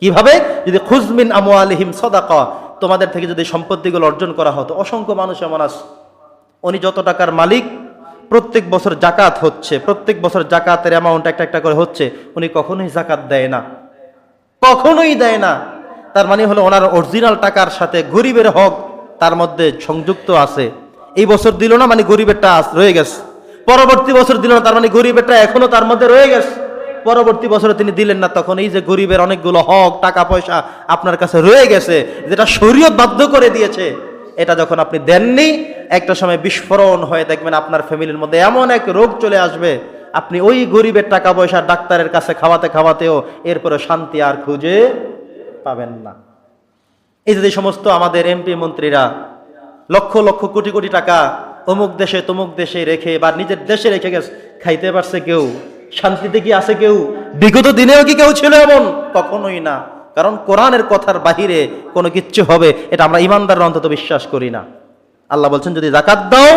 কীভাবে? যদি খুজমিন আমু আলহিম সদাকা, তোমাদের থেকে যদি সম্পত্তিগুলো অর্জন করা হতো। অসংখ্য মানুষ এমন আছে, উনি যত টাকার মালিক, প্রত্যেক বছর জাকাত হচ্ছে, প্রত্যেক বছর জাকাতের অ্যামাউন্ট একটা একটা করে হচ্ছে, উনি কখনোই জাকাত দেয় না। কখনোই দেয় না। তার মানে হলো ওনার অরিজিনাল টাকার সাথে গরিবের হক তার মধ্যে সংযুক্ত আছে। এই বছর দিল না মানে গরিবেরটা আস- রয়ে গেছে। পরবর্তী বছর দিল না তার মানে গরিবেরটা এখনও তার মধ্যে রয়ে গেছে। পরবর্তী বছরে তিনি দিলেন না, তখন এই যে গরিবের অনেকগুলো হক, টাকা, পয়সা আপনার কাছে রয়ে গেছে, যেটা শরীয়ত বাধ্য করে দিয়েছে, এটা যখন আপনি দেননি, একটা সময় বিস্ফোরণ হয়ে দেখবেন আপনার ফ্যামিলির মধ্যে এমন এক রোগ চলে আসবে, আপনি ওই গরিবের টাকা পয়সা ডাক্তারের কাছে খাওয়াতে খাওয়াতেও এরপরে শান্তি আর খুঁজে পাবেন না। এই যে সমস্ত আমাদের এমপি মন্ত্রীরা লক্ষ লক্ষ কোটি কোটি টাকা অমুক দেশে তমুক দেশে রেখে বা নিজের দেশে রেখে গেছে, খাইতে পারছে কেউ? শান্তিতে কি আছে কেউ? বিগত দিনেও কি কেউ ছিল এমন? কখনোই না। কারণ কোরআনের কথার বাহিরে কোনো কিচ্ছু হবে, এটা আমরা ইমানদার অন্তত বিশ্বাস করি না। আল্লাহ বলছেন, যদি জাকাত দাও,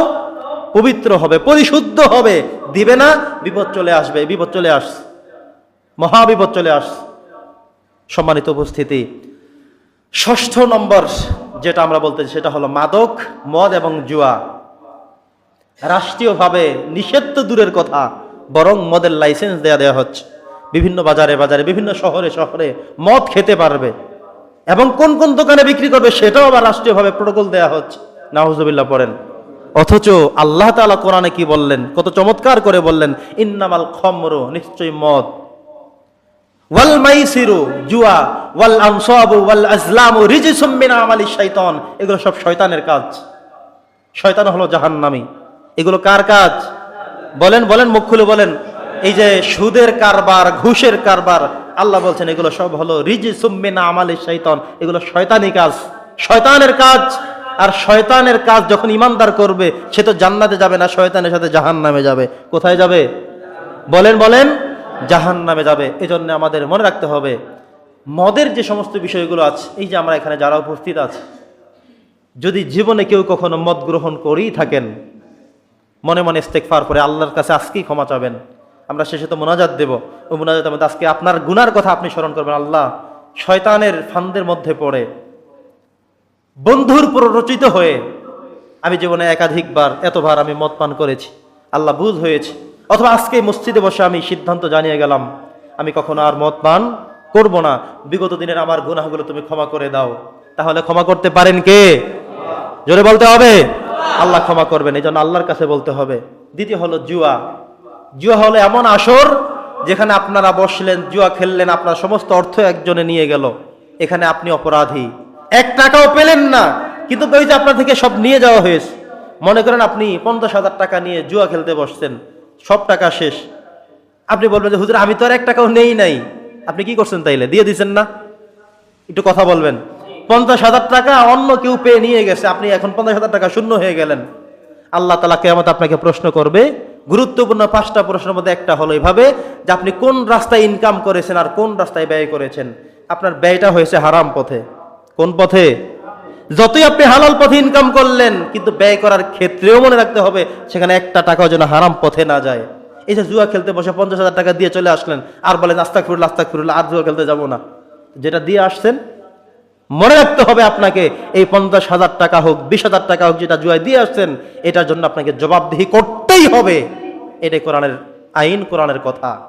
পবিত্র হবে, পরিশুদ্ধ হবে। দিবে না, বিপদ চলে আসবে, বিপদ চলে আস মহাবিপদ চলে আস। সম্মানিত উপস্থিতি, ষষ্ঠ নম্বর যেটা আমরা বলতে সেটা হলো মাদক, মদ এবং জুয়া। রাষ্ট্রীয়ভাবে নিষেধ তো দূরের কথা। বরং মদের লাইসেন্স দেয়া দেওয়া হচ্ছে। বিভিন্ন বাজারে বাজারে, বিভিন্ন শহরে শহরে মদ খেতে পারবে। এবং কোন কোন দোকানে বিক্রি করবে সেটাও আবার রাষ্ট্রীয়ভাবে প্রোটোকল দেওয়া হচ্ছে। নাহুজবিল্লাহ পড়েন। অথচ আল্লাহ তাআলা কোরআনে কি বললেন? কত চমৎকার করে বললেন, ইন্নামাল খমর, নিশ্চয়ই মদ। ওয়াল মাইসিরু, জুয়া। ওয়াল আনসাবু, ওয়াল আজলামু, রিজিসুম আমালি শাইতান। এগুলো সব শয়তানের কাজ। শয়তান হলো জাহান্নামী। এগুলো কার কাজ? বলেন বলেন, মুখ খুলে বলেন। এই যে সুদের কারবার, ঘুষের কারবার, আল্লাহ বলছেন, এগুলো সব হলো রিজি মিন আমালি শাইতান। এগুলো শয়তানি কাজ। শয়তানের কাজ। আর শয়তানের কাজ যখন ইমানদার করবে, সে তো জান্নাতে যাবে না, শয়তানের সাথে জাহান্নামে যাবে। কোথায় যাবে? বলেন বলেন জাহান নামে যাবে। এজন্য আমাদের মনে রাখতে হবে, মদের যে সমস্ত বিষয়গুলো আছে, এই যে আমরা এখানে যারা উপস্থিত আছে, যদি জীবনে কেউ কখনো মদ গ্রহণ করেই থাকেন মনে মনে ইস্তেকফার করে আল্লাহর কাছে আজকেই ক্ষমা চাবেন। আমরা শেষে তো মোনাজাত দেব। ও মোনাজাত মধ্যে আজকে আপনার গুনার কথা আপনি স্মরণ করবেন। আল্লাহ শয়তানের ফান্দের মধ্যে পড়ে, বন্ধুর প্ররোচিত হয়ে আমি জীবনে একাধিকবার, এতবার আমি মদ পান করেছি। আল্লাহ বুঝ হয়েছে। অথবা আজকে মসজিদে বসে আমি সিদ্ধান্ত জানিয়ে গেলাম, আমি কখনো আর মদ পান করব না। বিগত দিনের আমার গুনাহগুলো তুমি ক্ষমা করে দাও। তাহলে ক্ষমা করতে পারেন কে? জোরে বলতে হবে। আল্লাহ ক্ষমা করবেন, এই জন্য আল্লাহর কাছে বলতে হবে। দ্বিতীয় হলো জুয়া। জুয়া হলো এমন আসর যেখানে আপনারা বসলেন, জুয়া খেললেন, আপনার সমস্ত অর্থ একজনে নিয়ে গেল। এখানে আপনি অপরাধী। এক টাকাও পেলেন না, কিন্তু ওই যে আপনার থেকে সব নিয়ে যাওয়া হয়েছে। মনে করেন আপনি পঞ্চাশ হাজার টাকা নিয়ে জুয়া খেলতে বসছেন, সব টাকা শেষ। আপনি বলবেন যে, হুজুর, আমি তো আর এক টাকাও নেই নাই। আপনি কি করছেন তাইলে? দিয়ে দিচ্ছেন না? একটু কথা বলবেন। পঞ্চাশ হাজার টাকা অন্য কেউ পেয়ে নিয়ে গেছে। আপনি এখন পঞ্চাশ হাজার টাকা শূন্য হয়ে গেলেন। আল্লাহ তালা কেমন আপনাকে প্রশ্ন করবে। গুরুত্বপূর্ণ পাঁচটা প্রশ্নের মধ্যে একটা হলো এভাবে যে আপনি কোন রাস্তায় ইনকাম করেছেন আর কোন রাস্তায় ব্যয় করেছেন। আপনার ব্যয়টা হয়েছে হারাম পথে। কোন পথে? যতই আপনি হালাল পথে ইনকাম করলেন, কিন্তু ব্যয় করার ক্ষেত্রেও মনে রাখতে হবে, সেখানে একটা টাকাও যেন হারাম পথে না যায়। এই যে জুয়া খেলতে বসে পঞ্চাশ হাজার টাকা দিয়ে চলে আসলেন, আর বলেন আস্তাক ফিরুল্লাহ আস্তাক ফিরুল্লাহ আর জুয়া খেলতে যাব না। যেটা দিয়ে আসছেন মনে রাখতে হবে আপনাকে, এই পঞ্চাশ হাজার টাকা হোক, বিশ হাজার টাকা হোক যেটা জুয়ায় দিয়ে আসছেন, এটার জন্য আপনাকে জবাবদিহি করতেই হবে। এটাই কোরআনের আইন, কোরআনের কথা।